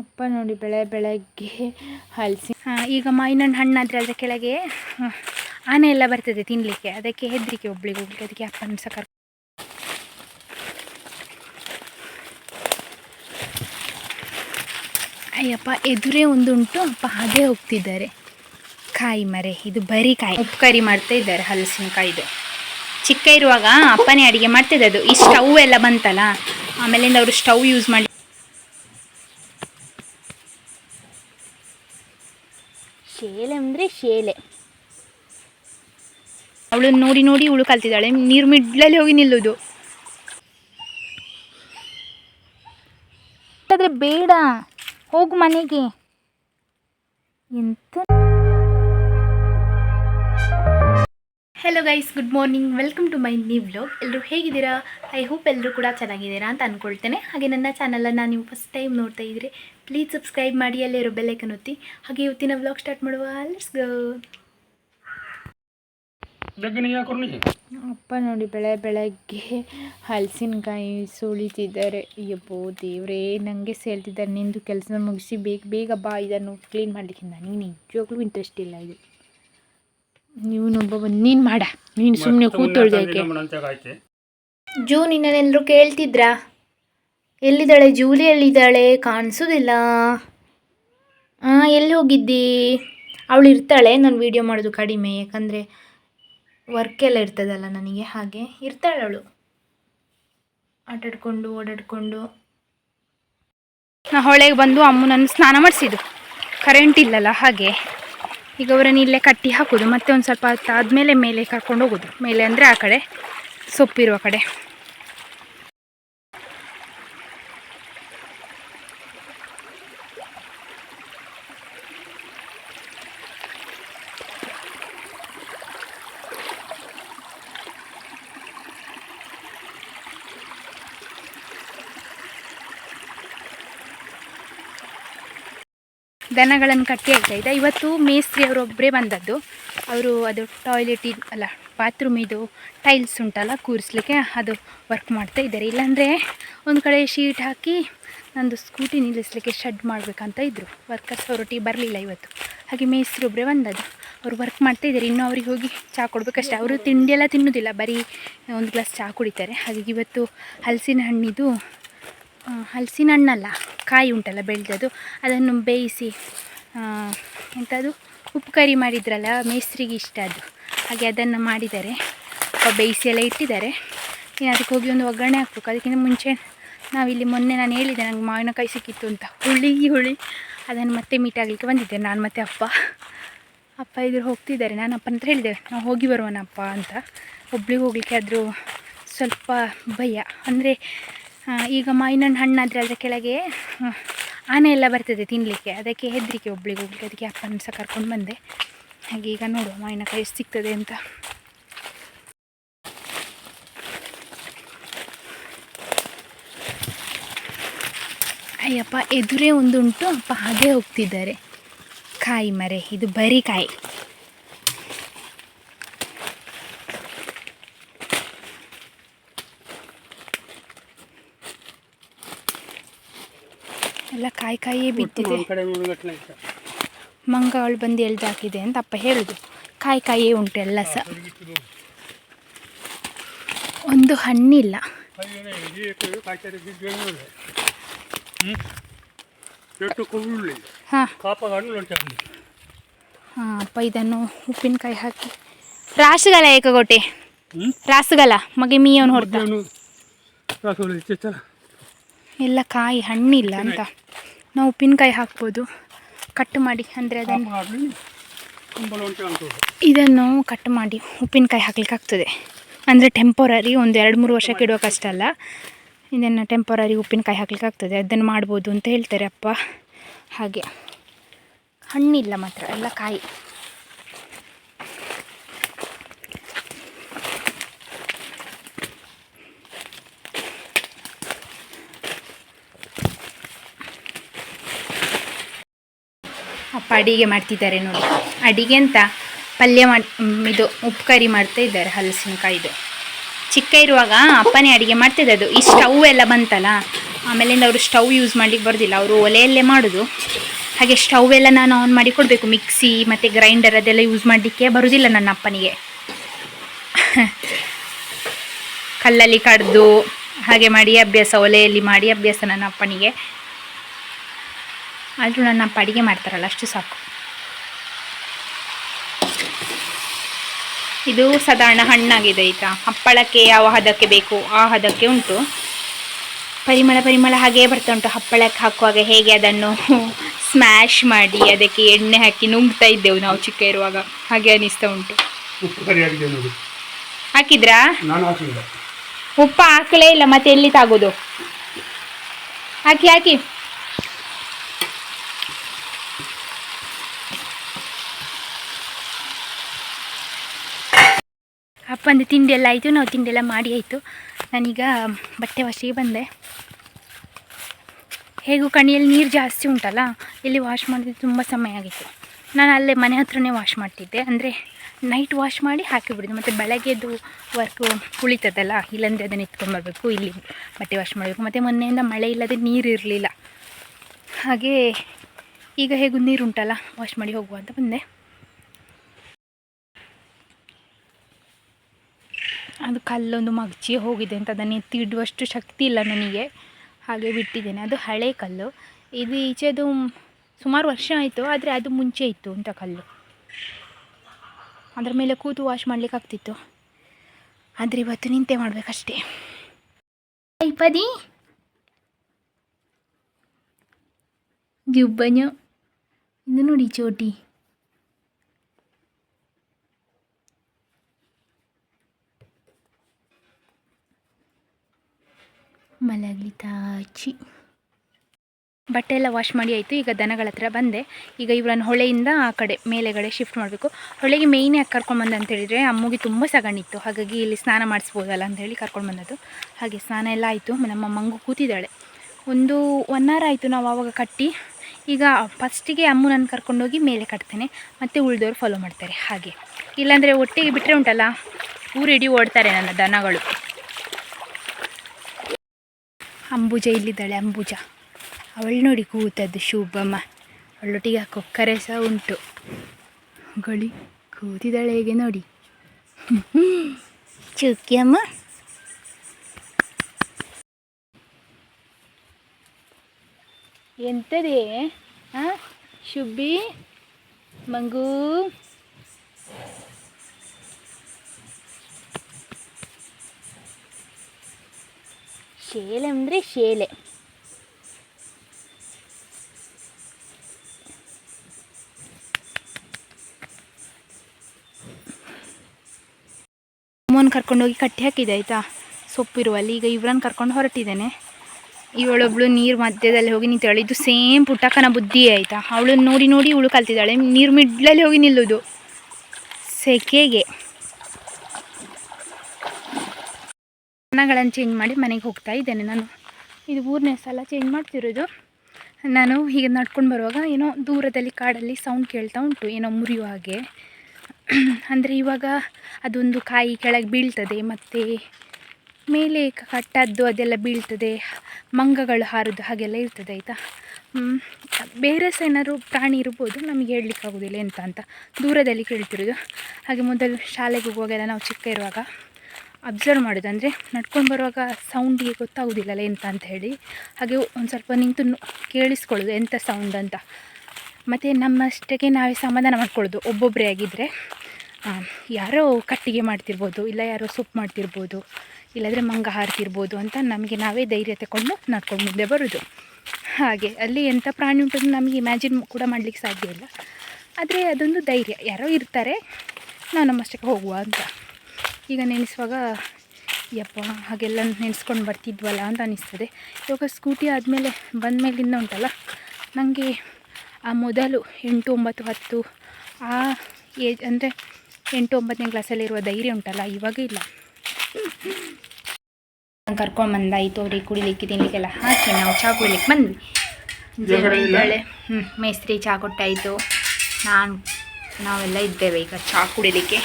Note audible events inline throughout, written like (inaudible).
ಅಪ್ಪ ನೋಡಿ ಬೆಳೆ ಬೆಳಗ್ಗೆ ಹಲಸಿ ಈಗ ಮಾವಿನಣ್ಣು ಹಣ್ಣು ಆದರೆ ಅದರ ಕೆಳಗೆ. ಆನೆ ಎಲ್ಲ ಬರ್ತದೆ ತಿನ್ನಲಿಕ್ಕೆ ಅದಕ್ಕೆ ಹೆದರಿಕೆ ಒಬ್ಳಿಗೆ ಹೋಗ್ಲಿಕ್ಕೆ ಅದಕ್ಕೆ ಅಪ್ಪನ ಸಹ ಅಯ್ಯಪ್ಪ, ಎದುರೇ ಒಂದುಂಟು. ಅಪ್ಪ ಹಾಗೆ ಹೋಗ್ತಿದ್ದಾರೆ. ಕಾಯಿ ಮರೆ. ಇದು ಬರೀ ಕಾಯಿ. ಉಪ್ಕರಿ ಮಾಡ್ತಾ ಇದ್ದಾರೆ ಹಲಸಿನಕಾಯಿದು ಚಿಕ್ಕ ಇರುವಾಗ ಅಪ್ಪನೇ ಅಡಿಗೆ ಮಾಡ್ತಿದ್ದೆ ಅದು ಈ ಸ್ಟವ್ ಎಲ್ಲ ಬಂತಲ್ಲ? ಆಮೇಲಿಂದ ಅವರು ಸ್ಟವ್ ಯೂಸ್ ಮಾಡಿ ಶೇಲೆ ಅಂದರೆ ಶೇಲೆ. ಅವಳು ನೋಡಿ ನೋಡಿ ಇವಳು ಕಲ್ತಿದ್ದಾಳೆ. ನೀರು ಮಿಡ್ಲಲ್ಲಿ ಹೋಗಿ ನಿಲ್ಲೋದು. ಆದರೆ ಬೇಡ ಹೋಗು ಮನೆಗೆ. ಎಂತ? Hello guys good morning welcome to my new blog ಎಲ್ಲರೂ ಹೇಗಿದ್ದೀರಾ? ಐ ಹೋಪ್ ಎಲ್ಲರೂ ಕೂಡ ಚೆನ್ನಾಗಿದ್ದೀರಾ ಅಂತ ಅಂದ್ಕೊಳ್ತೇನೆ ಹಾಗೆ ನನ್ನ ಚಾನಲನ್ನು ನೀವು ಫಸ್ಟ್ ಟೈಮ್ ನೋಡ್ತಾ ಇದ್ದರೆ ಪ್ಲೀಸ್ ಸಬ್ಸ್ಕ್ರೈಬ್ ಮಾಡಿ ಅಲ್ಲೇ ಇರೋ ಬೆಲ್ಲೈಕನ್ ಒತ್ತಿ. ಹಾಗೆ ಇವತ್ತಿನ ವ್ಲಾಗ್ ಸ್ಟಾರ್ಟ್ ಮಾಡುವ. ಲೆಟ್ಸ್ ಗೋ ಅಪ್ಪ ನೋಡಿ ಬೆಳೆ ಬೆಳಗ್ಗೆ ಹಲಸಿನಕಾಯಿ ಸುಳಿತಿದ್ದಾರೆ ಅಯ್ಯಬ್ಬೋ ದೇವ್ರೇ ನನಗೆ ಸೇರ್ತಿದ್ದಾರೆ ನಿಂದು ಕೆಲಸ ಮುಗಿಸಿ ಬೇಗ ಬೇಗ ಬಾ. ಇದನ್ನು ಕ್ಲೀನ್ ಮಾಡಲಿಕ್ಕೆ ನೀನು ನಿಜವಾಗ್ಲೂ ಇಂಟ್ರೆಸ್ಟ್ ಇಲ್ಲ ಇದು. ನೀವನ್ನೊಬ್ಬ ಬಂದು ನೀನು ಮಾಡ. ನೀನು ಸುಮ್ಮನೆ ಕೂತೊಳ್ದಕ್ಕೆ ಜೂನ್ ಇನ್ನೇನೆಲ್ಲರೂ ಕೇಳ್ತಿದ್ರಾ? ಎಲ್ಲಿದ್ದಾಳೆ? ಜೂಲಿ ಎಲ್ಲಿದ್ದಾಳೆ? ಕಾಣಿಸೋದಿಲ್ಲ. ಹಾಂ ಎಲ್ಲಿ ಹೋಗಿದ್ದಿ? ಅವಳು ಇರ್ತಾಳೆ, ನಾನು ವೀಡಿಯೋ ಮಾಡೋದು ಕಡಿಮೆ, ಯಾಕಂದರೆ ವರ್ಕ್ ಎಲ್ಲ ಇರ್ತದಲ್ಲ ನನಗೆ, ಹಾಗೆ ಇರ್ತಾಳೆ ಅವಳು. ಆಟಾಡ್ಕೊಂಡು, ಓಡಾಡ್ಕೊಂಡು. ನಾ ಹೊಳೆಗೆ ಬಂದು ಅಮ್ಮನನ್ನು ಸ್ನಾನ ಮಾಡಿಸಿದ್ದು. ಕರೆಂಟ್ ಇಲ್ಲಲ್ಲ, ಹಾಗೆ. ಈಗ ಅವರನ್ನು ಇಲ್ಲೇ ಕಟ್ಟಿ ಹಾಕೋದು, ಮತ್ತೆ ಒಂದು ಸ್ವಲ್ಪ ಆದಮೇಲೆ ಮೇಲೆ ಕರ್ಕೊಂಡು ಹೋಗೋದು. ಮೇಲೆ ಅಂದರೆ ಆ ಕಡೆ, ಸೊಪ್ಪಿರುವ ಕಡೆ. ದನಗಳನ್ನು ಕಟ್ಟಿ ಆಗ್ತಾ ಇದೆ ಇವತ್ತು ಮೇಸ್ತ್ರಿ ಅವರೊಬ್ಬರೇ ಬಂದದ್ದು. ಅವರು ಅದು ಟಾಯ್ಲೆಟ್ ಅಲ್ಲ ಬಾತ್ರೂಮ್ ಇದು ಟೈಲ್ಸ್ ಉಂಟಲ್ಲ, ಕೂರಿಸ್ಲಿಕ್ಕೆ ಅದು ವರ್ಕ್ ಮಾಡ್ತಾ ಇದ್ದಾರೆ. ಇಲ್ಲಾಂದರೆ ಒಂದು ಕಡೆ ಶೀಟ್ ಹಾಕಿ ನಂದು ಸ್ಕೂಟಿ ನಿಲ್ಲಿಸ್ಲಿಕ್ಕೆ ಶೆಡ್ ಮಾಡಬೇಕಂತ ಇದ್ದರು ವರ್ಕರ್ಸ್ ಅವರೊಟ್ಟಿಗೆ ಬರಲಿಲ್ಲ ಇವತ್ತು. ಹಾಗೆ ಮೇಸ್ತ್ರಿ ಒಬ್ಬರೇ ಬಂದದ್ದು. ಅವರು ವರ್ಕ್ ಮಾಡ್ತಾ ಇದ್ದಾರೆ. ಇನ್ನೂ ಅವ್ರಿಗೆ ಹೋಗಿ ಚಹಾ ಕೊಡಬೇಕಷ್ಟೇ. ಅವರು ತಿಂಡಿ ಎಲ್ಲ ತಿನ್ನೋದಿಲ್ಲ. ಬರೀ ಒಂದು ಗ್ಲಾಸ್ ಚಹಾ ಕುಡಿತಾರೆ. ಹಾಗಾಗಿ ಇವತ್ತು ಹಲಸಿನ ಹಣ್ಣಿದು ಹಲಸಿನ ಹಣ್ಣಲ್ಲ ಕಾಯಿ ಉಂಟಲ್ಲ ಬೆಳೆದದು ಅದನ್ನು ಬೇಯಿಸಿ ಎಂಥದು ಉಪ್ಪು ಕರಿ ಮಾಡಿದ್ರಲ್ಲ, ಮೇಸ್ತ್ರಿಗೆ ಇಷ್ಟ ಅದು. ಹಾಗೆ ಅದನ್ನು ಮಾಡಿದ್ದಾರೆ ಬೇಯಿಸಿ ಎಲ್ಲ ಇಟ್ಟಿದ್ದಾರೆ. ಇನ್ನು ಅದಕ್ಕೆ ಹೋಗಿ ಒಂದು ಒಗ್ಗರಣೆ ಹಾಕ್ಬೇಕು. ಅದಕ್ಕಿಂತ ಮುಂಚೆ ನಾವಿಲ್ಲಿ ಮೊನ್ನೆ ನಾನು ಹೇಳಿದ್ದೆ, ನಂಗೆ ಮಾವಿನಕಾಯಿ ಸಿಕ್ಕಿತ್ತು ಅಂತ. ಹುಳಿ ಹುಳಿ. ಅದನ್ನು ಮತ್ತೆ ಮೀಟ್ ಆಗಲಿಕ್ಕೆ ಬಂದಿದ್ದೆ. ನಾನು ಮತ್ತು ಅಪ್ಪ ಅಪ್ಪ ಇದ್ರು ಹೋಗ್ತಿದ್ದಾರೆ. ನಾನು ಅಪ್ಪನ ಹತ್ರ ಹೇಳಿದೆ, ನಾವು ಹೋಗಿ ಬರುವನಪ್ಪ ಅಂತ. ಒಬ್ಳಿಗೆ ಹೋಗ್ಲಿಕ್ಕೆ ಆದರೂ ಸ್ವಲ್ಪ ಭಯ. ಅಂದರೆ ಈಗ ಇನ್ನೊಂದು ಹಣ್ಣಾದರೆ ಅದರ ಕೆಳಗೆ ಆನೆ ಎಲ್ಲ ಬರ್ತದೆ ತಿನ್ನಲಿಕ್ಕೆ ಅದಕ್ಕೆ ಹೆದರಿಕೆ ಒಬ್ಳಿಗೆ ಹೋಗ್ಲಿಕ್ಕೆ ಅದಕ್ಕೆ ಅಪ್ಪನ ಸಹ ಕರ್ಕೊಂಡು ಬಂದೆ. ಹಾಗೆ ಈಗ ನೋಡುವ ಕೈ ಎಷ್ಟು ಸಿಗ್ತದೆ ಅಂತ. ಅಯ್ಯಪ್ಪ, ಎದುರೇ ಒಂದುಂಟು, ಅಪ್ಪ ಹಾಗೆ ಹೋಗ್ತಿದ್ದಾರೆ. ಕಾಯಿ ಮರೆ, ಇದು ಬರೀ ಕಾಯಿ ಎಲ್ಲ ಕಾಯಿ ಕಾಯಿಯೇ ಬಿದ್ದಿದೆ. ಮಂಗಗಳು ಬಂದು ಎಳ್ದಾಕಿದೆ ಅಂತ ಅಪ್ಪ ಹೇಳುದು. ಕಾಯಿ ಕಾಯಿಯೇ ಉಂಟು ಎಲ್ಲ ಸಹ ಒಂದು ಹಣ್ಣಿಲ್ಲ. ಹಾಂ. ಅಪ್ಪ ಇದನ್ನು ಉಪ್ಪಿನಕಾಯಿ ಹಾಕಿ. ರಾಸುಗಲ ಏಕಗೋಟೆ. ರಾಸುಗಲ ಮಗೆ ಮೀಯವನು ಹೊಡೆದ ಎಲ್ಲ ಕಾಯಿ ಹಣ್ಣಿಲ್ಲ ಅಂತ. ನಾವು ಉಪ್ಪಿನಕಾಯಿ ಹಾಕ್ಬೋದು. ಕಟ್ ಮಾಡಿ ಅಂದರೆ ಅದನ್ನು ಇದನ್ನು ಕಟ್ ಮಾಡಿ ಉಪ್ಪಿನಕಾಯಿ ಹಾಕ್ಲಿಕ್ಕಾಗ್ತದೆ ಅಂದರೆ ಟೆಂಪೊರರಿ ಒಂದು ಎರಡು ಮೂರು ವರ್ಷಕ್ಕೆ ಇಡೋ ಕಷ್ಟ ಅಲ್ಲ. ಇದನ್ನು ಟೆಂಪೊರರಿ ಉಪ್ಪಿನಕಾಯಿ ಹಾಕ್ಲಿಕ್ಕಾಗ್ತದೆ ಅದನ್ನು ಮಾಡ್ಬೋದು ಅಂತ ಹೇಳ್ತಾರೆ ಅಪ್ಪ. ಹಾಗೆ. ಹಣ್ಣಿಲ್ಲ ಮಾತ್ರ ಎಲ್ಲ ಕಾಯಿ. ಅಡಿಗೆ ಮಾಡ್ತಿದ್ದಾರೆ ನೋಡಿ. ಅಡಿಗೆ ಅಂತ ಪಲ್ಯ ಮಾಡಿ ಇದು ಉಪ್ಪು ಕರಿ ಮಾಡ್ತಾ ಇದ್ದಾರೆ, ಹಲಸಿನಕಾಯಿದು. ಚಿಕ್ಕ ಇರುವಾಗ ಅಪ್ಪನೇ ಅಡಿಗೆ ಮಾಡ್ತಿದ್ದದು ಈ ಸ್ಟವ್ ಎಲ್ಲ ಬಂತಲ್ಲ, ಆಮೇಲಿಂದ ಅವರು ಸ್ಟವ್ ಯೂಸ್ ಮಾಡ್ಲಿಕ್ಕೆ ಬರೋದಿಲ್ಲ. ಅವರು ಒಲೆಯಲ್ಲೇ ಮಾಡೋದು. ಹಾಗೆ ಸ್ಟವ್ ಎಲ್ಲ ನಾನು ಆನ್ ಮಾಡಿ ಕೊಡಬೇಕು. ಮಿಕ್ಸಿ ಮತ್ತು ಗ್ರೈಂಡರ್ ಅದೆಲ್ಲ ಯೂಸ್ ಮಾಡಲಿಕ್ಕೆ ಬರೋದಿಲ್ಲ ನನ್ನ ಅಪ್ಪನಿಗೆ. (laughs) ಕಲ್ಲಲ್ಲಿ ಕಡ್ದು ಹಾಗೆ ಮಾಡಿ ಅಭ್ಯಾಸ, ಒಲೆಯಲ್ಲಿ ಮಾಡಿ ಅಭ್ಯಾಸ ನನ್ನ ಅಪ್ಪನಿಗೆ. ಆದರೂ ನನ್ನ ಅಪ್ಪ ಅಡುಗೆ ಮಾಡ್ತಾರಲ್ಲ ಅಷ್ಟು ಸಾಕು. ಇದು ಸಾಧಾರಣ ಹಣ್ಣಾಗಿದೆ ಆಯಿತಾ ಹಪ್ಪಳಕ್ಕೆ ಯಾವ ಹದಕ್ಕೆ ಬೇಕು ಆ ಹದಕ್ಕೆ ಉಂಟು. ಪರಿಮಳ ಪರಿಮಳ ಹಾಗೇ ಬರ್ತಾ ಉಂಟು. ಹಪ್ಪಳಕ್ಕೆ ಹಾಕುವಾಗ ಹೇಗೆ ಅದನ್ನು (laughs) ಸ್ಮ್ಯಾಶ್ ಮಾಡಿ ಅದಕ್ಕೆ ಎಣ್ಣೆ ಹಾಕಿ ನುಂಗ್ತಾ ಇದ್ದೆವು ನಾವು ಚಿಕ್ಕ ಇರುವಾಗ. ಹಾಗೆ ಅನಿಸ್ತಾ ಉಂಟು. ಹಾಕಿದ್ರಾ? ಉಪ್ಪು ಹಾಕಲೇ ಇಲ್ಲ ಮತ್ತೆ ಎಲ್ಲಿ ತಾಗೋದು? ಹಾಕಿ ಹಾಕಿ. ಅಪ್ಪಂದು ತಿಂಡಿ ಎಲ್ಲ ಆಯಿತು, ನಾವು ತಿಂಡಿ ಎಲ್ಲ ಮಾಡಿ ಆಯಿತು. ನಾನೀಗ ಬಟ್ಟೆ ವಾಶಿಗೆ ಬಂದೆ. ಹೇಗೂ ಕಣಿಯಲ್ಲಿ ನೀರು ಜಾಸ್ತಿ ಉಂಟಲ್ಲ, ಇಲ್ಲಿ ವಾಶ್ ಮಾಡಿದ್ರೆ ತುಂಬ ಸಮಯ ಆಗಿತ್ತು. ನಾನು ಅಲ್ಲೇ ಮನೆ ಹತ್ರನೇ ವಾಶ್ ಮಾಡ್ತಿದ್ದೆ, ಅಂದರೆ ನೈಟ್ ವಾಶ್ ಮಾಡಿ ಹಾಕಿಬಿಡೋದು. ಮತ್ತು ಬೆಳಗ್ಗೆದು ವರ್ಕು ಉಳಿತದಲ್ಲ, ಇಲ್ಲಂದರೆ ಅದನ್ನು ಎತ್ಕೊಂಡ್ಬರ್ಬೇಕು ಇಲ್ಲಿ ಬಟ್ಟೆ ವಾಶ್ ಮಾಡಬೇಕು. ಮತ್ತು ಮೊನ್ನೆಯಿಂದ ಮಳೆ ಇಲ್ಲದೆ ನೀರು ಇರಲಿಲ್ಲ. ಹಾಗೆ ಈಗ ಹೇಗೂ ನೀರು ಉಂಟಲ್ಲ ವಾಶ್ ಮಾಡಿ ಹೋಗುವ ಅಂತ ಬಂದೆ. ಅದು ಕಲ್ಲೊಂದು ಮಗ್ಚಿ ಹೋಗಿದೆ ಅಂತ ಅದನ್ನು ಎತ್ತಿ ಇಡುವಷ್ಟು ಶಕ್ತಿ ಇಲ್ಲ ನನಗೆ. ಹಾಗೆ ಬಿಟ್ಟಿದ್ದೇನೆ. ಅದು ಹಳೆ ಕಲ್ಲು. ಇದು ಈಚೆದು ಸುಮಾರು ವರ್ಷ ಆಯಿತು, ಆದರೆ ಅದು ಮುಂಚೆ ಇತ್ತು ಅಂತ ಕಲ್ಲು. ಅದರ ಮೇಲೆ ಕೂತು ವಾಶ್ ಮಾಡ್ಲಿಕ್ಕೆ ಆಗ್ತಿತ್ತು. ಆದರೆ ಇವತ್ತು ನಿಂತೆ ಮಾಡಬೇಕಷ್ಟೇ. ಪದಿ ಜುಬ್ಬನು ಇದು ನೋಡಿ ಚೋಟಿ. ಮಲಗ್ಲಿತಾಚಿ ಬಟ್ಟೆ ಎಲ್ಲ ವಾಶ್ ಮಾಡಿ ಆಯಿತು, ಈಗ ದನಗಳ ಹತ್ರ ಬಂದೆ. ಈಗ ಇವರನ್ನು ಹೊಳೆಯಿಂದ ಆ ಕಡೆ ಮೇಲೆಗಡೆ ಶಿಫ್ಟ್ ಮಾಡಬೇಕು. ಹೊಳೆಗೆ ಮೇಯ್ನೇ ಯಾಕೆ ಕರ್ಕೊಂಡ್ಬಂದು ಅಂತ ಹೇಳಿದರೆ, ಅಮ್ಮಗೆ ತುಂಬ ಸಗಣಿತ್ತು ಹಾಗಾಗಿ ಇಲ್ಲಿ ಸ್ನಾನ ಮಾಡಿಸ್ಬೋದಲ್ಲ ಹೇಳಿ ಕರ್ಕೊಂಡು ಬಂದದ್ದು. ಹಾಗೆ ಸ್ನಾನ ಎಲ್ಲ ಆಯಿತು. ನಮ್ಮ ಮಂಗು ಕೂತಿದ್ದಾಳೆ. ಒಂದು ಒನ್ ಅವರ್ ಆಯಿತು ನಾವು ಆವಾಗ ಕಟ್ಟಿ. ಈಗ ಫಸ್ಟಿಗೆ ಅಮ್ಮು ನಾನು ಕರ್ಕೊಂಡೋಗಿ ಮೇಲೆ ಕಟ್ತೇನೆ. ಮತ್ತು ಉಳಿದವರು ಫಾಲೋ ಮಾಡ್ತಾರೆ. ಹಾಗೆ. ಇಲ್ಲಾಂದರೆ ಒಟ್ಟಿಗೆ ಬಿಟ್ಟರೆ ಉಂಟಲ್ಲ? ಊರಿಡಿ ಓಡ್ತಾರೆ ನನ್ನ ದನಗಳು. ಅಂಬುಜ ಇಲ್ಲಿದ್ದಾಳೆ, ಅಂಬುಜ. ಅವಳು ನೋಡಿ ಕೂತದ್ದು ಶುಭಮ್ಮ. ಅವಳೊಟ್ಟಿಗೆ ಆ ಕೊಕ್ಕರೆ ಸಹ ಉಂಟು. ಗಳಿ ಕೂತಿದ್ದಾಳೆ ಹೇಗೆ ನೋಡಿ. ಚುಕ್ಕಿ ಅಮ್ಮ. ಎಂತದೇ ಹಾಂ ಶುಬ್ಬಿ ಮಂಗು. ಶೇಲೆ ಅಂದರೆ ಶೇಲೆ. ಅಮ್ಮನ ಕರ್ಕೊಂಡೋಗಿ ಕಟ್ಟಿ ಹಾಕಿದೆ ಆಯಿತಾ? ಸೊಪ್ಪಿರುವಲ್ಲಿ ಈಗ ಇವ್ರನ್ನ ಕರ್ಕೊಂಡು ಹೊರಟಿದ್ದೇನೆ. ಇವಳೊಬ್ಳು ನೀರು ಮಧ್ಯದಲ್ಲಿ ಹೋಗಿ ನಿಂತಾಳೆ ಇದು ಸೇಮ್ ಪುಟ್ಟಕ್ಕನ ಬುದ್ಧಿ ಆಯಿತಾ? ಅವಳನ್ನ ನೋಡಿ ನೋಡಿ ಇವಳು ಕಲ್ತಿದ್ದಾಳೆ. ನೀರು ಮಿಡ್ಲಲ್ಲಿ ಹೋಗಿ ನಿಲ್ಲೋದು. ಸೆಕೆಗೆ. ದನಗಳನ್ನು ಚೇಂಜ್ ಮಾಡಿ ಮನೆಗೆ ಹೋಗ್ತಾ ಇದ್ದೇನೆ ನಾನು. ಇದು ಮೂರನೇ ಸಲ ಚೇಂಜ್ ಮಾಡ್ತಿರೋದು. ನಾನು ಹೀಗೆ ನಡ್ಕೊಂಡು ಬರುವಾಗ ಏನೋ ದೂರದಲ್ಲಿ ಕಾಡಲ್ಲಿ ಸೌಂಡ್ ಕೇಳ್ತಾ ಉಂಟು, ಏನೋ ಮುರಿಯುವ ಹಾಗೆ. ಅಂದರೆ ಇವಾಗ ಅದೊಂದು ಕಾಯಿ ಕೆಳಗೆ ಬೀಳ್ತದೆ, ಮತ್ತು ಮೇಲೆ ಕಟ್ಟದ್ದು ಅದೆಲ್ಲ ಬೀಳ್ತದೆ, ಮಂಗಗಳು ಹಾರೋದು ಹಾಗೆಲ್ಲ ಇರ್ತದೆ ಆಯಿತಾ. ಬೇರೆ ಸಹ ಏನಾದ್ರು ಪ್ರಾಣಿ ಇರ್ಬೋದು, ನಮಗೆ ಹೇಳಲಿಕ್ಕಾಗೋದಿಲ್ಲ ಎಂತ ಅಂತ. ದೂರದಲ್ಲಿ ಕೇಳ್ತಿರೋದು. ಹಾಗೆ ಮೊದಲು ಶಾಲೆಗೆ ಹೋಗುವಾಗೆಲ್ಲ ನಾವು ಚಿಕ್ಕ ಇರುವಾಗ ಅಬ್ಸರ್ವ್ ಮಾಡೋದು ಅಂದರೆ ನಡ್ಕೊಂಡು ಬರುವಾಗ ಸೌಂಡಿಗೆ ಗೊತ್ತಾಗೋದಿಲ್ಲಲ್ಲ ಎಂತ ಅಂತ ಹೇಳಿ. ಹಾಗೆ ಒಂದು ಸ್ವಲ್ಪ ನಿಂತು ಕೇಳಿಸ್ಕೊಳ್ಳೋದು ಎಂಥ ಸೌಂಡ್ ಅಂತ. ಮತ್ತು ನಮ್ಮಷ್ಟಕ್ಕೆ ನಾವೇ ಸಮಾಧಾನ ಮಾಡ್ಕೊಳ್ಳೋದು. ಒಬ್ಬೊಬ್ಬರೇ ಆಗಿದ್ದರೆ ಯಾರೋ ಕಟ್ಟಿಗೆ ಮಾಡ್ತಿರ್ಬೋದು, ಇಲ್ಲ ಯಾರೋ ಸೊಪ್ಪು ಮಾಡ್ತಿರ್ಬೋದು, ಇಲ್ಲಾದರೆ ಮಂಗ ಹಾರ್ತಿರ್ಬೋದು ಅಂತ ನಮಗೆ ನಾವೇ ಧೈರ್ಯ ತಗೊಂಡು ನಡ್ಕೊಂಡು ಮುಂದೆ ಬರೋದು. ಹಾಗೆ ಅಲ್ಲಿ ಎಂಥ ಪ್ರಾಣಿ ಉಂಟು ನಮಗೆ ಇಮ್ಯಾಜಿನ್ ಕೂಡ ಮಾಡಲಿಕ್ಕೆ ಸಾಧ್ಯ ಇಲ್ಲ. ಆದರೆ ಅದೊಂದು ಧೈರ್ಯ. ಯಾರೋ ಇರ್ತಾರೆ ನಾವು ನಮ್ಮಷ್ಟಕ್ಕೆ ಹೋಗುವ ಅಂತ. ಈಗ ನೆನೆಸುವಾಗ ಯಪ್ಪ ಹಾಗೆಲ್ಲ ನೆನೆಸ್ಕೊಂಡು ಬರ್ತಿದ್ವಲ್ಲ ಅಂತ ಅನಿಸ್ತದೆ. ಇವಾಗ ಸ್ಕೂಟಿ ಆದಮೇಲೆ ಬಂದ ಮೇಲಿಂದ ಉಂಟಲ್ಲ ನನಗೆ ಆ ಮೊದಲು ಎಂಟು ಒಂಬತ್ತು ಹತ್ತು ಆ ಏಜ್ ಅಂದರೆ ಎಂಟು ಒಂಬತ್ತನೇ ಕ್ಲಾಸಲ್ಲಿರುವ ಧೈರ್ಯ ಉಂಟಲ್ಲ ಇವಾಗ ಇಲ್ಲ. ಕರ್ಕೊಂಡು ಬಂದಾಯಿತು ಅವ್ರಿಗೆ ಕುಡಿಲಿಕ್ಕೆ ತಿನ್ನಲಿಕ್ಕೆಲ್ಲ ಹಾಕಿ ನಾವು ಚಹಾ ಕುಡಿಲಿಕ್ಕೆ ಬಂದ್ವಿ? ಇದ್ದಾಳೆ. ಹ್ಞೂ ಮೇಸ್ತ್ರಿ ಚಹಾ ಕೊಟ್ಟಾಯಿತು. ನಾನು ನಾವೆಲ್ಲ ಇದ್ದೇವೆ ಈಗ ಚಹಾ ಕುಡಿಲಿಕ್ಕೆ.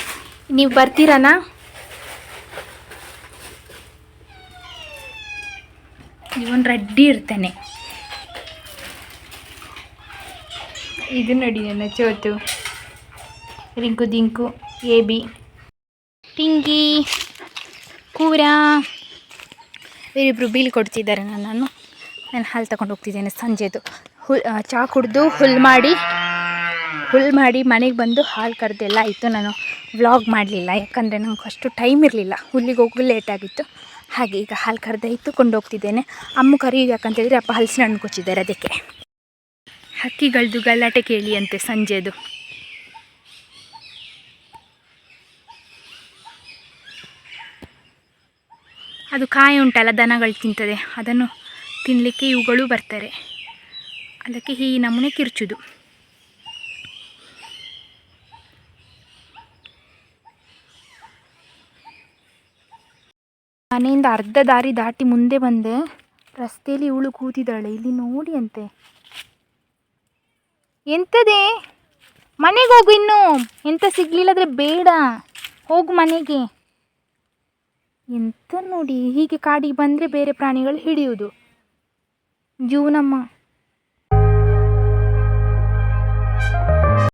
ನೀವು ಬರ್ತೀರನಾ? ಇವನ್ ರೆಡ್ಡಿ ಇರ್ತಾನೆ. ಇದು ನೋಡಿ ನನ್ನ ಚೋತು. Rinku Dinku A B. ಟಿಂಗಿ ಕೂರ. ಇವರಿಬ್ಬರು ಬೀಲ್ ಕೊಡ್ತಿದ್ದಾರೆ ನಾನು ನಾನು ಹಾಲು ತಗೊಂಡು ಹೋಗ್ತಿದ್ದೇನೆ ಸಂಜೆದು. ಹುಲ್ ಚಾ ಚಹಾ ಕುಡಿದು ಹುಲ್ ಮಾಡಿ ಹುಲ್ ಮಾಡಿ ಮನೆಗೆ ಬಂದು ಹಾಲು ಕರೆದೆಲ್ಲ ಆಯಿತು. ನಾನು ವ್ಲಾಗ್ ಮಾಡಲಿಲ್ಲ ಯಾಕಂದರೆ ನಂಗೆ ಅಷ್ಟು ಟೈಮ್ ಇರಲಿಲ್ಲ. ಹುಲ್ಲಿಗೆ ಹೋಗಲು ಲೇಟ್ ಆಗಿತ್ತು. ಹಾಗೆ ಈಗ ಹಾಲು ಕರೆದ ಕೊಂಡು ಹೋಗ್ತಿದ್ದೇನೆ ಅಮ್ಮ ಕರಿ ಯಾಕಂತೇಳಿದರೆ ಅಪ್ಪ ಹಲಸಿನ ಹಣ್ಣು ಕೊಚ್ಚಿದ್ದಾರೆ ಅದಕ್ಕೆ. ಹಕ್ಕಿಗಳದ್ದು ಗಲಾಟೆ ಕೇಳಿ ಅಂತೆ ಸಂಜೆದು. ಅದು ಕಾಯಿ ಉಂಟಲ್ಲ, ದನಗಳು ತಿಂತದೆ. ಅದನ್ನು ತಿನ್ನಲಿಕ್ಕೆ ಇವುಗಳು ಬರ್ತಾರೆ. ಅದಕ್ಕೆ ಈ ನಮೂನೆ ಕಿರ್ಚುದು. ಮನೆಯಿಂದ ಅರ್ಧ ದಾರಿ ದಾಟಿ ಮುಂದೆ ಬಂದೆ. ರಸ್ತೆಯಲ್ಲಿ ಇವಳು ಕೂತಿದ್ದಾಳೆ. ಇಲ್ಲಿ ನೋಡಿ ಅಂತೆ. ಎಂತದೇ? ಮನೆಗೆ ಹೋಗು ಇನ್ನು. ಎಂತ ಸಿಗ್ಲಿಲ್ಲದ್ರೆ ಬೇಡ. ಹೋಗು ಮನೆಗೆ. ಎಂತ ನೋಡಿ? ಹೀಗೆ ಕಾಡಿಗೆ ಬಂದರೆ ಬೇರೆ ಪ್ರಾಣಿಗಳು ಹಿಡಿಯುವುದು. ಜೀವನಮ್ಮ.